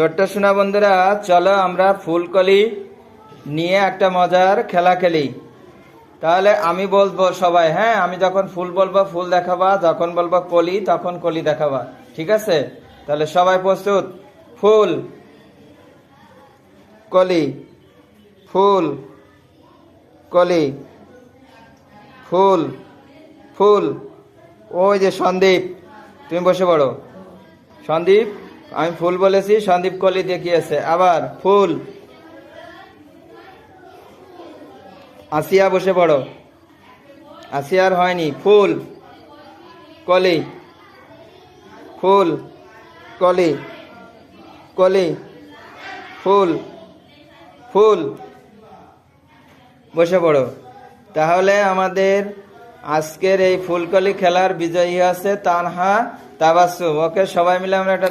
ছোট্ট সোনা বন্ধুরা, চলো আমরা ফুলকলি নিয়ে একটা মজার খেলা খেলি। তাহলে আমি বলব সবাই হ্যাঁ আমি যখন ফুল বলব ফুল দেখাবা, যখন বলব কলি, তখন কলি দেখাবা, ঠিক আছে? তাহলে সবাই প্রস্তুত? ফুল, কলি ফুল কলি, ফুল ফুল, ওই যে সন্দীপ, তুমি বসে পড়ো। সন্দীপ? আমি ফুল বলেছি, সন্দীপ কলি দেখিয়েছে। আবার ফুল। আসিয়া বসে পড়ো। আসিয়ার হয়নি। ফুল। কলি ফুল। কলি কলি ফুল। ফুল। বসে পড়ো। তাহলে আমাদের আজকের এই ফুলকলি খেলার বিজয়ী আছে তানহা তাবাসুম ওকে সবাই মিলে আমরা একটা